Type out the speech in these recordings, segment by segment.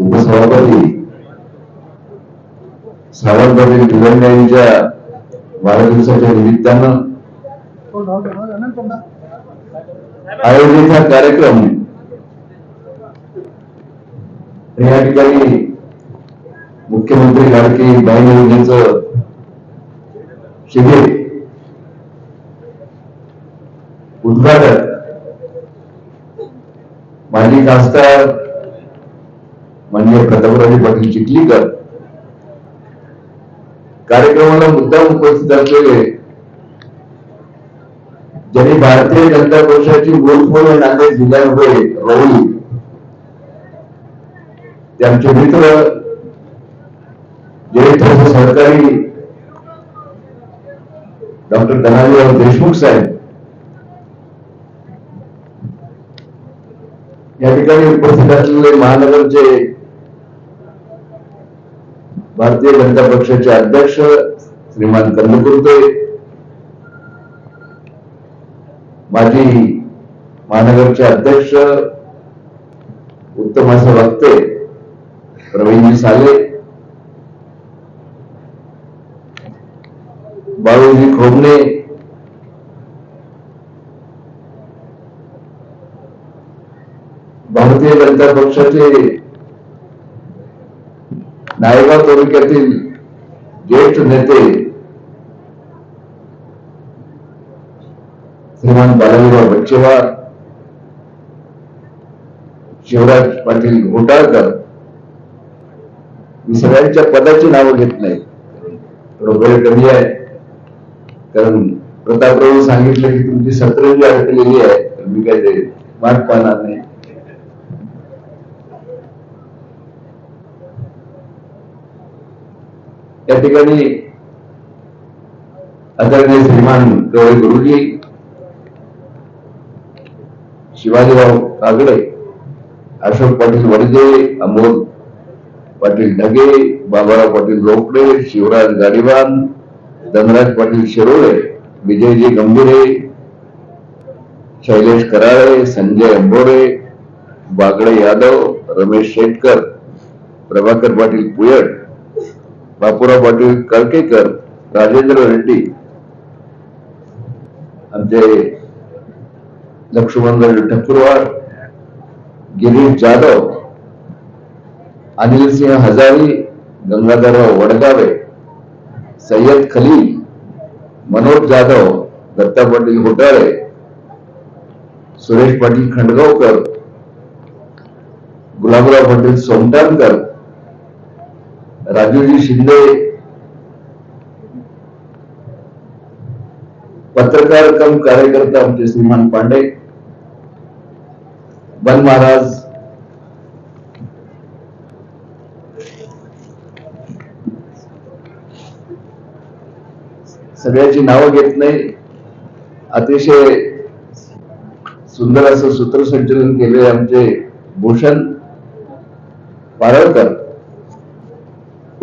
उपसभापती सावंत पाटील भिवंडे यांच्या वाढदिवसाच्या निमित्तानं आयोजित हा कार्यक्रम या ठिकाणी मुख्यमंत्री लाडकी बहीण योजनेचं शिबिर उद्घाटन माजी खासदार म्हणजे माननीय प्रतापरावजी पाटील चिखलीकर कार्यक्रमाला मुद्दाम उपस्थित असलेले ज्यांनी भारतीय जनता पक्षाची मोलफोल नांदेड जिल्ह्यामध्ये रोवली ते आमचे मित्र ज्येष्ठ सहकारी डॉक्टर धनाजीराव देशमुख साहेब. या ठिकाणी उपस्थित असलेले महानगरचे भारतीय जनता पक्षाचे अध्यक्ष श्रीमान कंदकुर्ते माजी महानगरचे अध्यक्ष उत्तम असं वक्ते प्रवीणजी साले बाळूजी खोबणे भारतीय जनता पक्षाचे नायगाव तालुक्यातील ज्येष्ठ नेते श्रीमान बालाजीराव बच्चेवार शिवराज पाटील घोटाळकर मी सगळ्यांच्या पदाची नावं घेत नाही. थोडं वेळ कमी आहे. कारण प्रतापराव सांगितलं की तुमची सतरंजी अडकलेली आहे. तर मी काय ते वाट पाहणार नाही. या ठिकाणी आदरणीय श्रीमान गवळी गुरुजी शिवाजीराव कागडे अशोक पाटील वडजे अमोल पाटील ढगे बाबाराव पाटील रोकडे शिवराज गाडीवान धनराज पाटील शिरोळे विजयजी गंभीरे शैलेश कराळे संजय अंबोरे बागडे यादव रमेश शेटकर प्रभाकर पाटील पुयड बापूराव पाटील कळकेकर राजेंद्र रेड्डी आमचे लक्ष्मणराव ठकुरवार गिरीश जाधव अनिल सिंह हजारी गंगाधरराव वडगावे सय्यद खलील मनोज जाधव दत्ता पाटील होटाळे सुरेश पाटील खंडगावकर गुलाबराव पाटील सोमटाणकर राजूजी शिंदे पत्रकार कम कार्यकर्ता आमचे श्रीमान पांडे बन महाराज सगळ्याची नावं घेत नाही. अतिशय सुंदर असं सूत्रसंचलन केले आमचे भूषण पारळकर.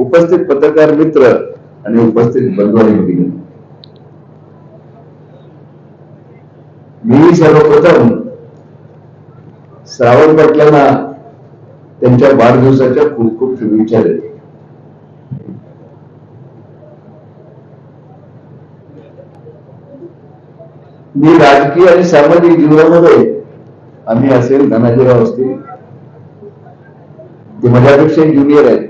उपस्थित पत्रकार मित्र आणि उपस्थित बंधू आणि भगिनी मी सर्वप्रथम श्रावण पाटलांना त्यांच्या वाढदिवसाच्या खूप खूप शुभेच्छा देतो. मी राजकीय आणि सामाजिक जीवनामध्ये आम्ही असेल धनाजीराव असतील ते माझ्यापेक्षा ज्युनियर आहेत.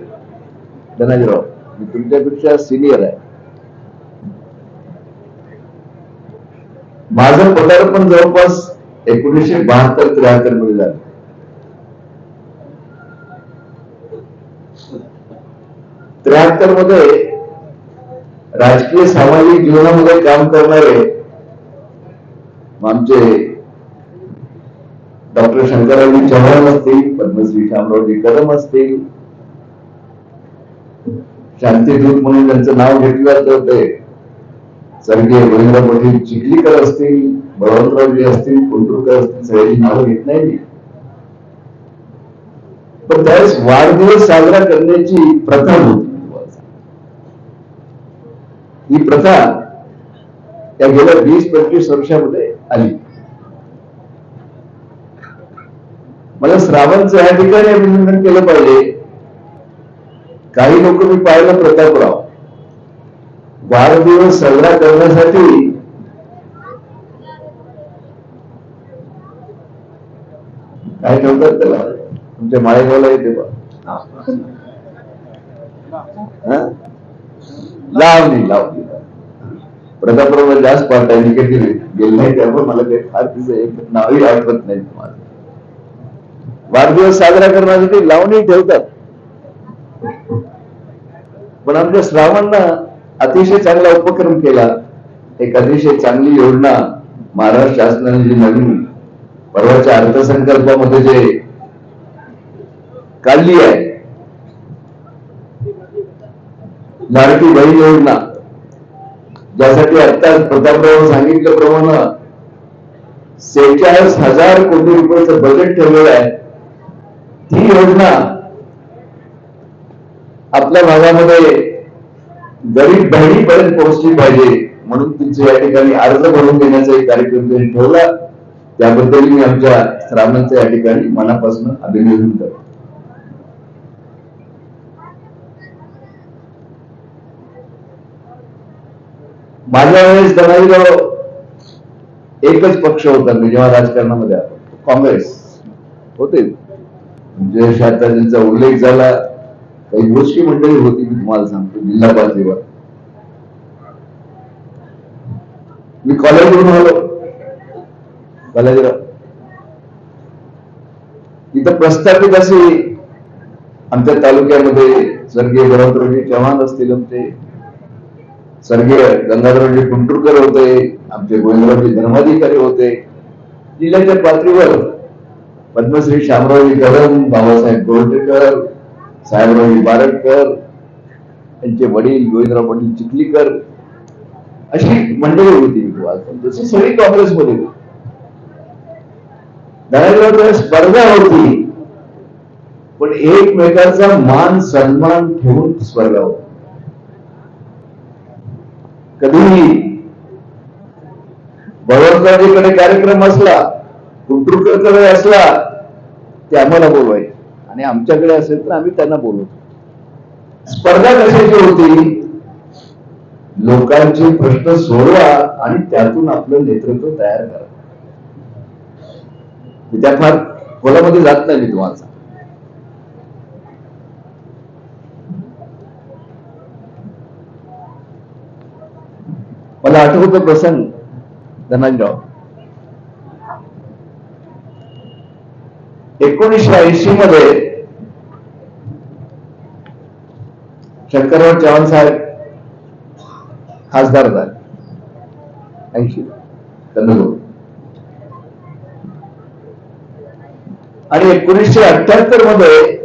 धनाजीराव मी तुमच्यापेक्षा सिनियर आहे. माझं पदार्पण जवळपास एकोणीसशे बहात्तर त्र्याहत्तरमध्ये झालं. त्र्याहत्तरमध्ये राजकीय सामाजिक जीवनामध्ये काम करणारे आमचे डॉक्टर शंकररावजी चव्हाण असतील पद्मश्री शामरावजी कदम असतील शांतीदूत म्हणून त्यांचं नाव घेतलं तर ते स्वर्गीय गोविंद पाटील चिखलीकर असतील बळवंतरावजी असतील कुंटूरकर असतील सगळ्यांची नावं घेत नाही मी पण त्यावेळेस वाढदिवस साजरा करण्याची प्रथा होती. ही प्रथा त्या गेल्या वीस पंचवीस वर्षामध्ये आली. मला श्रावणचं या ठिकाणी अभिनंदन केलं पाहिजे. काही लोक मी पाहिलं प्रतापराव. वाढदिवस साजरा करण्यासाठी काय ठेवतात त्याला? तुमच्या माळेगावला येते बा. लावली लावणी लावणी. प्रतापरावला जास्त पार्ट आहे निगेटिव्ह गेले नाही त्यामुळे मला काही फार तिचं एक नावही आठवत नाही तुम्हाला. वाढदिवस साजरा करण्यासाठी लावणी ठेवतात. पण आमच्या श्रावणनं अतिशय चांगला उपक्रम केला. एक अतिशय चांगली योजना महाराष्ट्र शासनाने जी नवीन परवाच्या अर्थसंकल्पामध्ये जे काढली आहे. लाडकी बहीण योजना ज्यासाठी आता प्रतापराव सांगितल्याप्रमाणे सेहेचाळीस हजार कोटी रुपयाचं बजेट ठेवलेलं आहे. ती योजना आपल्या भागामध्ये गरीब बहिणीपर्यंत पोहोचली पाहिजे म्हणून तिचे या ठिकाणी अर्ज भरून देण्याचा एक कार्यक्रम त्यांनी ठेवला. त्याबद्दल मी आमच्या श्रावणांचं या ठिकाणी मनापासून अभिनंदन करतो. माझ्या वेळेस धनाजीराव एकच पक्ष होता मी जेव्हा राजकारणामध्ये आलो. काँग्रेस. होते. म्हणजे आता त्यांचा उल्लेख झाला. काही गोष्टी मंडळी होती मी तुम्हाला सांगतो जिल्हा पातळीवर मी कॉलेजवरून आलो. कॉलेजला इथं प्रस्थापित असे आमच्या तालुक्यामध्ये स्वर्गीय बळवंतरावजी चव्हाण असतील आमचे. स्वर्गीय गंगाधरजी कुंटुरकर होते आमचे गोविंदरावजी धर्माधिकारी होते. जिल्ह्याच्या पातळीवर पद्मश्री श्यामरावजी कदम बाबासाहेब गोरटेकर साहेबराव इबारटकर त्यांचे वडील गोविंदराव पाटील चिखलीकर अशी मंडळी होती जशी सगळी काँग्रेसमध्ये होती. स्पर्धा होती पण एकमेकांचा मान सन्मान ठेवून स्पर्धा होती. कधीही बळवंतरावजीकडे कार्यक्रम असला कुंटुरकरकडे असला ते आम्हाला बोलवायचे. आणि आमच्याकडे असेल तर आम्ही त्यांना बोलवतो. स्पर्धा कशाची होती? लोकांचे प्रश्न सोडवा आणि त्यातून आपलं नेतृत्व तयार करा. मी त्या फार खोलामध्ये जात नाही मी तुम्हाला मला आठवतो प्रसंग धनंजराव एकोणीसशे ऐंशी मध्ये शंकरराव चव्हाण साहेब खासदार झाले. ऐंशी. आणि एकोणीसशे अठ्याहत्तरमध्ये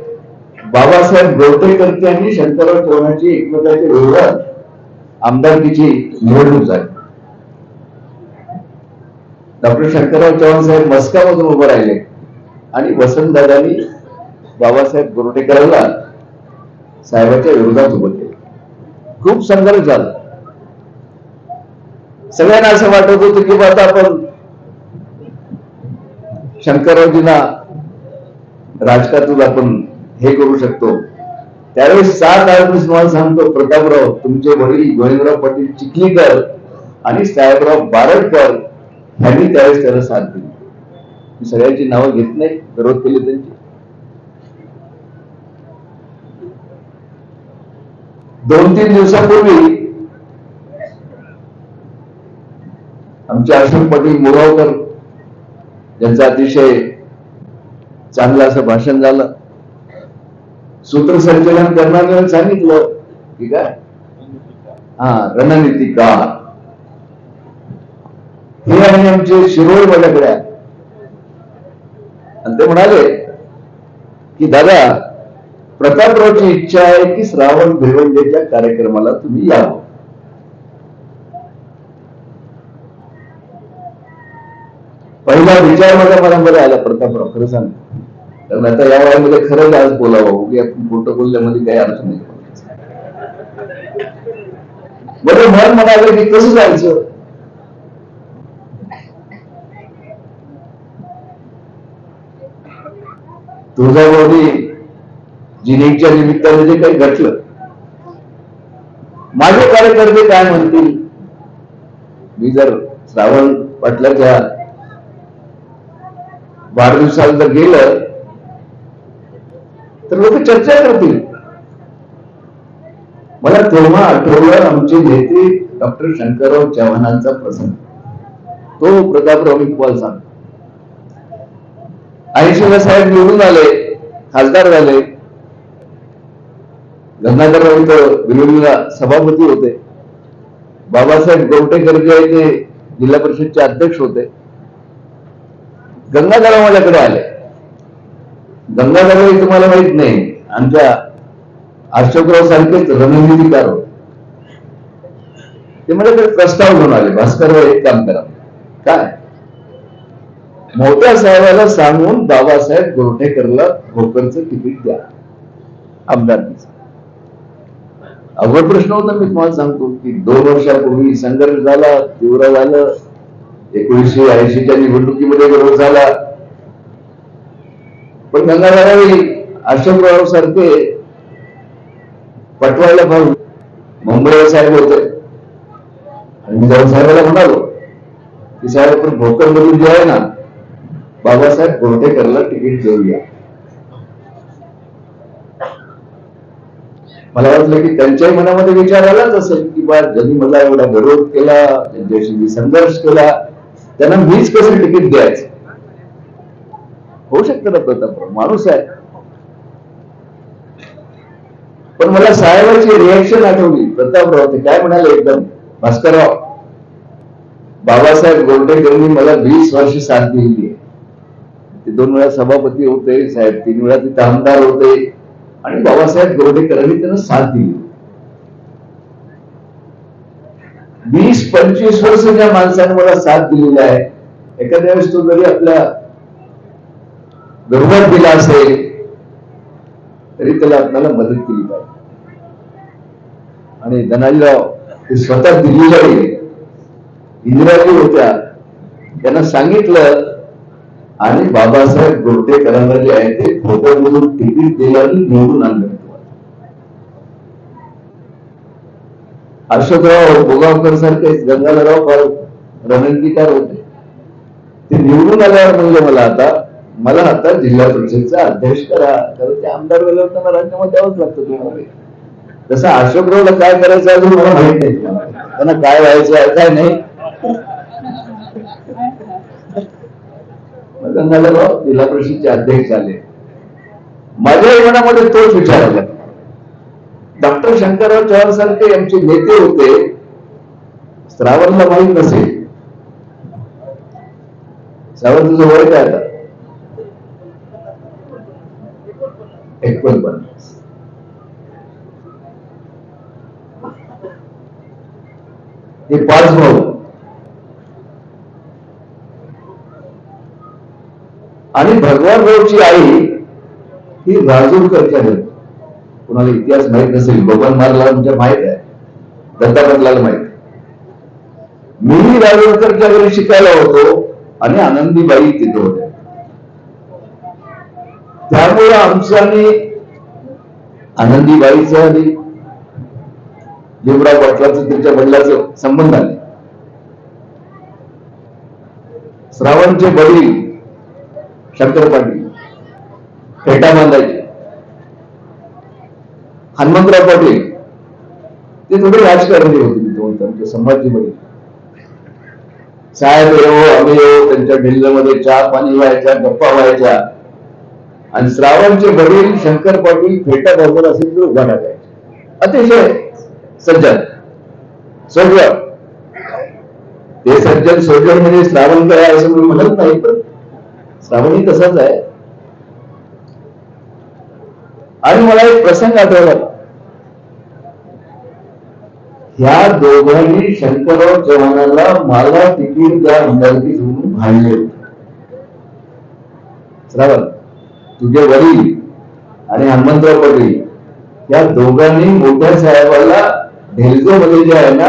बाबासाहेब गोरटेकर यांनी शंकरराव चव्हाणांची एकमेकांच्या विरोधात आमदारकीची निवडणूक झाली डॉक्टर शंकरराव चव्हाण साहेब मस्कामधून उभं राहिले. आणि वसंतदादांनी बाबासाहेब गोरटेकरांना साहेबाच्या विरोधात उभं केलं. खूप संघर्ष झाला. सगळ्यांना असं वाटत होतं की आता आपण शंकररावजींना राजकारणातून आपण हे करू शकतो. त्यावेळेस सात आठ तुम्हाला सांगतो प्रतापराव तुमचे वडील गोविंदराव पाटील चिखलीकर आणि साहेबराव बारडकर यांनी त्यावेळेस त्याला साथ दिली. मी सगळ्यांची नावं घेत नाही. विरोध केली त्यांची. दोन तीन दिवसापूर्वी आमचे अशोक पाटील मुरावकर यांचं अतिशय चांगलं असं भाषण झालं. सूत्रसंचलन करणार सांगितलं की काय? हा रणनीतिकार. हे आणि आमचे शिरोळ माझ्याकडे आहे. आणि ते म्हणाले की दादा प्रतापरावची इच्छा आहे की श्रावण भिवंडीच्या कार्यक्रमाला तुम्ही यावं. पहिला विचार माझ्या मनामध्ये आला प्रतापराव खरं सांग. कारण आता या वयामध्ये खरंच आज बोलावं. की आपण खोटं बोलल्यामध्ये काही अर्थ नाही. बरं मन म्हणाले की कसं जायचं? तुळजाभवानी जिनिकच्या निमित्ताने जे काही घडलं माझे कार्यकर्ते काय म्हणतील? मी जर श्रावण पाटलाच्या वाढदिवसाला जर गेलं तर लोक चर्चा करतील. मला तेव्हा आठवलं आमचे नेते डॉक्टर शंकरराव चव्हाणांचा प्रसंग. तो प्रतापराव मी सांगतो ऐंशीला साहेब निवडून आले खासदार झाले. गंगाधरराव इथं विरोधीला सभापती होते. बाबासाहेब गोवटेकर जे आहे ते जिल्हा परिषदचे अध्यक्ष होते. गंगाधरराव माझ्याकडे आले. गंगाधरराव हे तुम्हाला माहीत नाही आमच्या अशोकराव सारखेच रणनीतीकार होते. ते माझ्याकडे प्रस्ताव घेऊन आले भास्करराव एक काम करा. काय? मोठ्या साहेबाला सांगून बाबासाहेब गोरठेकरला भोकरचं तिकीट द्या. आमदारकीचं अवघड प्रश्न होता मी तुम्हाला सांगतो की दोन वर्षापूर्वी संघर्ष झाला तीव्र झालं एकोणीसशे ऐंशीच्या निवडणुकीमध्ये विरोध झाला. पण गंगाधरावी अशोकराव सारखे पटवायला भाऊ मुंबईला साहेब होते. आणि मी जाऊन साहेबाला म्हणालो की साहेब आपण भोकर मधून जे आहे ना बाबासाहेब गोरठेकरला तिकीट देऊया मला वाटलं की त्यांच्याही मनामध्ये विचार आलाच असेल की बा ज्यांनी मला एवढा विरोध केला त्यांच्याशी मी संघर्ष केला त्यांना मीच कसं तिकीट द्यायचं? होऊ शकतं ना प्रतापराव माणूस आहे. पण मला साहेबांची रिएक्शन आठवली. प्रतापराव ते काय म्हणाले एकदम? भास्करराव बाबासाहेब गोंडेकरांनी मला वीस वर्ष साथ दिली आहे. ते दोन वेळा सभापती होते साहेब तीन वेळा तिथे आमदार होते. आणि बाबासाहेब गोरडेकरांनी त्यांना साथ दिली. वीस पंचवीस वर्ष ज्या माणसाने मला साथ दिलेला आहे. एखाद्या वेळेस तो जरी आपल्या गरबात दिला असेल तरी त्याला आपल्याला मदत केली पाहिजे. आणि धनाजीराव ते स्वतः दिल्लीला गेले. इंदिराजी होत्या. त्यांना सांगितलं आणि बाबासाहेब गोरठेकरांना जे आहे ते भोकरमधून तिकीट दिलं आणि निवडून आणलं. अशोकराव भोगावकर सारखे गंगाधरराव फार रणनीतीकार होते. ते निवडून आल्यावर म्हणले मला आता मला आता जिल्हा परिषदचा अध्यक्ष करा कारण ते आमदार वेळेवर त्यांना राजीनामा द्यावाच लागतो तुम्हाला. तसं अशोकरावला काय करायचं अजून मला माहीत नाही. त्यांना काय व्हायचं आहे काय नाही. गंगाधरराव जिल्हा परिषदचे अध्यक्ष झाले. माझ्या जीवनामध्ये तोच विचार आला. डॉक्टर शंकरराव चव्हाण सारखे आमचे नेते होते. श्रावणला माहीत नसेल. श्रावण तुझं वय काय आता? एकोणपन्नास. हे पाच भाऊ. आणि भगवान रावची आई ही राजूरकरच्या होती कुणाला इतिहास माहीत नसेल बबन मारला तुमच्या म्हणजे माहीत आहे. दत्तापतलाला माहीत मी मीही राजूरकरच्या घरी शिकायला होतो आणि आनंदीबाई तिथे होत्या. त्यामुळे आमचं आणि आनंदीबाईचं आणि भीमराव पाटलाचं त्यांच्या वडिलाचं संबंध आले. श्रावणचे वडील शंकर पाटील फेटा बांधायचे हनुमंतराव पाटील. ते थोडे राजकारणी होते मी दोन त्यांचे संभाजीमध्ये. साहेब येऊ हो, आम्ही येऊ त्यांच्या ढिल्लमध्ये चहा पाणी व्हायच्या गप्पा व्हायच्या. आणि श्रावणचे वडील शंकर पाटील फेटा बांधून असेल तर उभा टाकायचे अतिशय सज्जन. सोजवळ ते सज्जन सोजवळ म्हणजे श्रावण काय असं म्हणत नाही पण श्रावणी तसाच आहे. आणि मला एक प्रसंग आठवला. ह्या दोघांनी शंकरराव चव्हाणाला मला तिकीट त्या आमदारकी सोडून भांडले. श्रावण तुझे वडील आणि हनुमंतराव पटेल या दोघांनी मोठ्या साहेबाला ढेलजो मध्ये जे आहे ना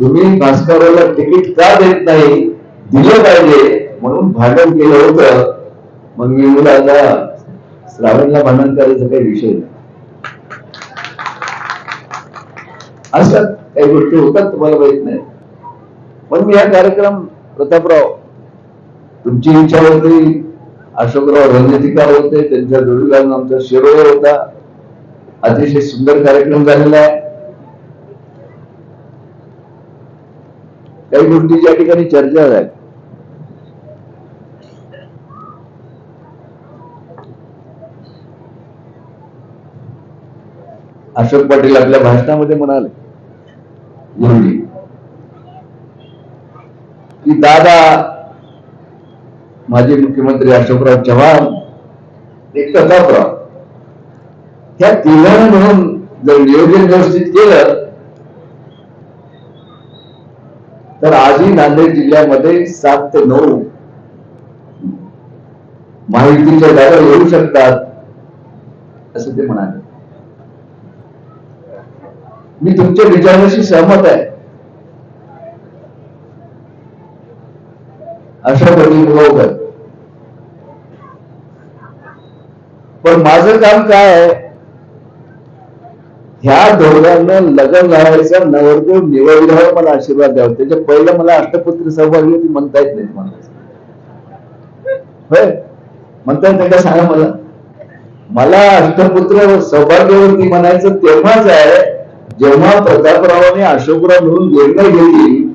तुम्ही भास्करला तिकीट का देत नाही? दिलं पाहिजे. म्हणून भांडण केलं होतं. मग मी मुलाला श्रावणला भांडण करायचा काही विषय नाही. असतात काही गोष्टी होतात तुम्हाला माहीत नाही. पण मी हा कार्यक्रम प्रतापराव तुमची इच्छा होती अशोकराव रणनीतिकार होते त्यांच्या जोडीला आमचा शिरोळे होता. अतिशय सुंदर कार्यक्रम झालेला आहे. काही गोष्टी ज्या ठिकाणी चर्चा आहेत अशोक पाटील आपल्या भाषणामध्ये म्हणाले. गुरुजी की दादा माजी मुख्यमंत्री अशोकराव चव्हाण एक प्रतापराव ह्या तिघांना म्हणून जर नियोजन व्यवस्थित केलं तर आजही नांदेड जिल्ह्यामध्ये सात ते नऊ माहितीच्या जागा येऊ शकतात असं ते म्हणाले. मी तुमच्या विचाराशी सहमत आहे. अशा पद्धतीने पण माझं काम काय आहे? ह्या दोघांना लग्न लावायचा नवरदेव निवडल्यावर मला आशीर्वाद द्यावा. त्याच्या पहिलं मला अष्टपुत्र सहभागी होती म्हणता येत नाही मला होय? म्हणता येत नाही का? सांगा मला. मला अष्टपुत्र सौभाग्यवरती म्हणायचं तेव्हाच आहे जेव्हा प्रतापरावाने अशोकराव म्हणून निर्णय घेतली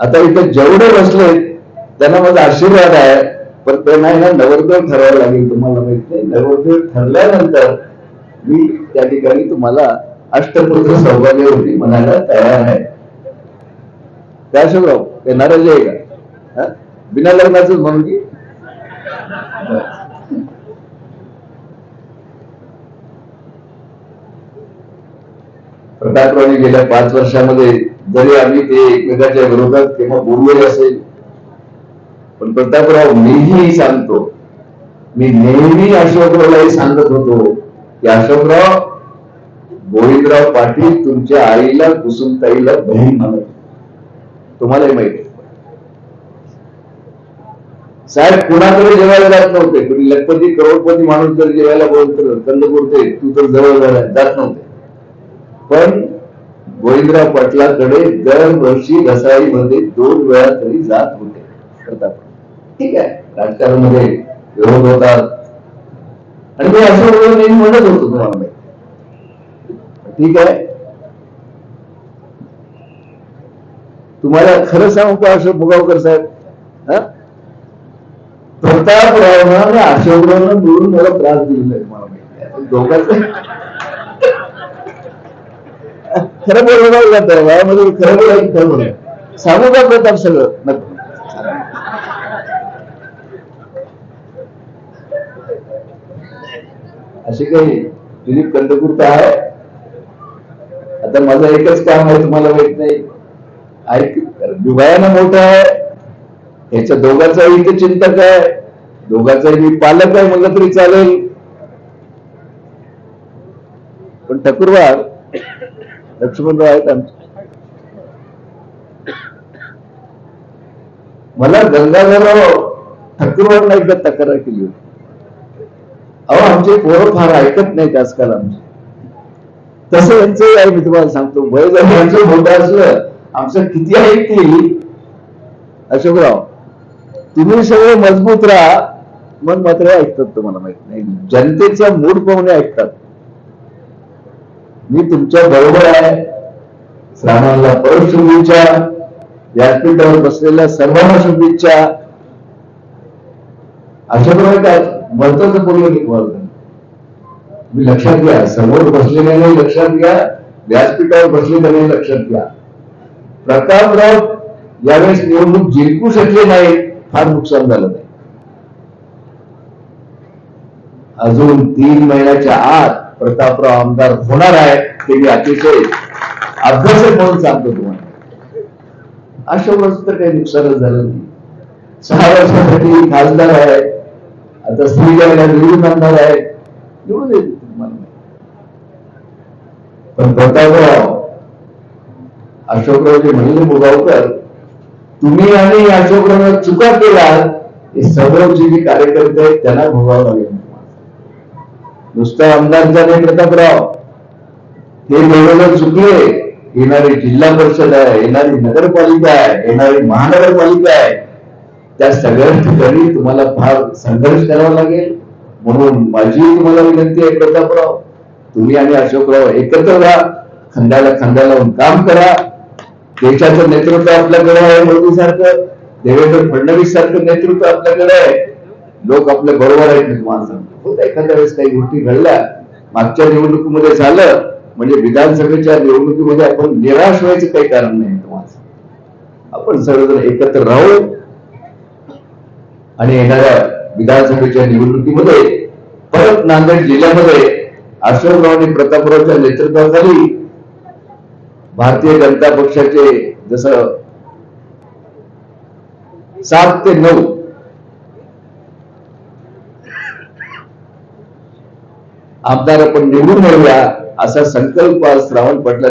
आता इथे जेवढे बसले त्यांना माझा आशीर्वाद आहे. पण त्यांना ना नवरदेव ठरवावं लागेल तुम्हाला माहीत नाही. नवरदेव ठरल्यानंतर मी त्या ठिकाणी तुम्हाला अष्टपुत्र सौभाग्यवती म्हणायला तयार आहे. त्या अशोकराव ते नाराज आहे का? हा? बिना लग्नाच म्हणून की? प्रतापरावने गेल्या पाच वर्षामध्ये जरी आम्ही ते एकमेकाच्या विरोधात तेव्हा बोललेले असेल पण प्रतापराव मीही सांगतो. मी नेहमी अशोकरावलाही सांगत होतो की अशोकराव गोविंदराव पाटील तुमच्या आईला कुसुमताईला बहीण म्हणत तुम्हालाही माहिती आहे. साहेब कुणाकडे जेवायला जात नव्हते? कुणी लखपती करोडपती माणूस जर जेवायला बोलतो बोलते तू तर जवळ जात नव्हते. पण गोविंदराव पाटलाकडे दरवर्षी घसाईमध्ये दोन वेळा तरी जात होते. ठीक आहे. राजकारणामध्ये विरोध होतात. आणि मी असं वगैरे नेहमी म्हणत होतो तुम्हाला. माहिती. ठीक आहे. तुम्हाला खरं सांगू का अशोक मुगावकर साहेब? हा? प्रतापरावनं आणि मिळून मला त्रास दिलेला आहे तुम्हाला माहिती आहे. दोघांचं खरं बोलणार तर वयामध्ये खरं बोलायचं खरं बोलायचं सांगू का प्रताप सगळं? नको असे काही दिलीप कंदपूर आहे? आता माझं एकच काम आहे तुम्हाला माहीत नाही. ऐक विवाहानं मोठं आहे. याच्या दोघांचाही इथे चिंतक आहे. दोघांचाही मी पालक आहे म्हणलं तरी चालेल. पण ठकुरवार लक्ष्मणराव आहेत आमचे. मला गंगाधरराव ठाकूरवांना एकदा तक्रार केली होती. अहो आमचे पोरं फार ऐकत नाहीत आजकाल आमचे. तसं यांचं आहे मी तुम्हाला सांगतो. वय जर यांचं मोठं असलं आमचं किती ऐकतील अशोकराव तुम्ही सगळे मजबूत राहा. मन मात्र ऐकतात तुम्हाला माहीत नाही. जनतेचा मूड पाहुणे ऐकतात. मी तुमच्या बरोबर आहे. श्रावणाला परत शुभेच्छा. व्यासपीठावर बसलेल्या सर्वांना शुभेच्छा. अशा प्रकारे काय? महत्वाचं पूर्ण मी तुम्हाला मी लक्षात घ्या. समोर बसलेल्याने लक्षात घ्या. व्यासपीठावर बसलेल्याने लक्षात घ्या. प्रतापराव यावेळेस निवडणूक जिंकू शकले नाही फार नुकसान झालं नाही. अजून तीन महिन्याच्या आत प्रतापराव आमदार होणार आहे, हे मी अतिशय अभ्यासक म्हणून सांगतो तुम्हाला. अशा वर्ष तर काही नुकसानच झालं नाही. सहा वर्षासाठी खासदार आहे, आता स्त्रीला निवडून आणणार आहे, निवडून येते तुम्हाला. पण प्रतापराव जे म्हणले, मुगावकर, तुम्ही आणि अशोकराव चुका केला हे समोरचे जे कार्यकर्ते आहेत, त्यांना भोगावं लागेल. नुसतं आमदार झाले प्रतापराव. हे निवडणूक चुकले. येणारी जिल्हा परिषद आहे येणारी नगरपालिका आहे येणारी महानगरपालिका आहे. त्या सगळ्या ठिकाणी तुम्हाला फार संघर्ष करावा लागेल. म्हणून माझी तुम्हाला विनंती आहे प्रतापराव तुम्ही आणि अशोकराव एकत्र राहा. खांद्याला खांद्या लावून काम करा. देशाचं नेतृत्व आपल्याकडे आहे मोदी सारखं देवेंद्र फडणवीस सारखं नेतृत्व आपल्याकडे आहे. लोक आपल्या बरोबर आहेत मी तुम्हाला सांगतो होत. एखाद्या वेळेस काही गोष्टी घडल्या मागच्या निवडणुकीमध्ये झालं म्हणजे विधानसभेच्या निवडणुकीमध्ये आपण निराश व्हायचं काही कारण नाही तुम्हाला आपण सर्वजण एकत्र राहू आणि येणाऱ्या विधानसभेच्या निवडणुकीमध्ये परत नांदेड जिल्ह्यामध्ये अशोकराव आणि प्रतापरावच्या नेतृत्वाखाली भारतीय जनता पक्षाचे जसं सात ते नऊ आमदार आपण निवडून येऊया असा संकल्प आज श्रावण पटला.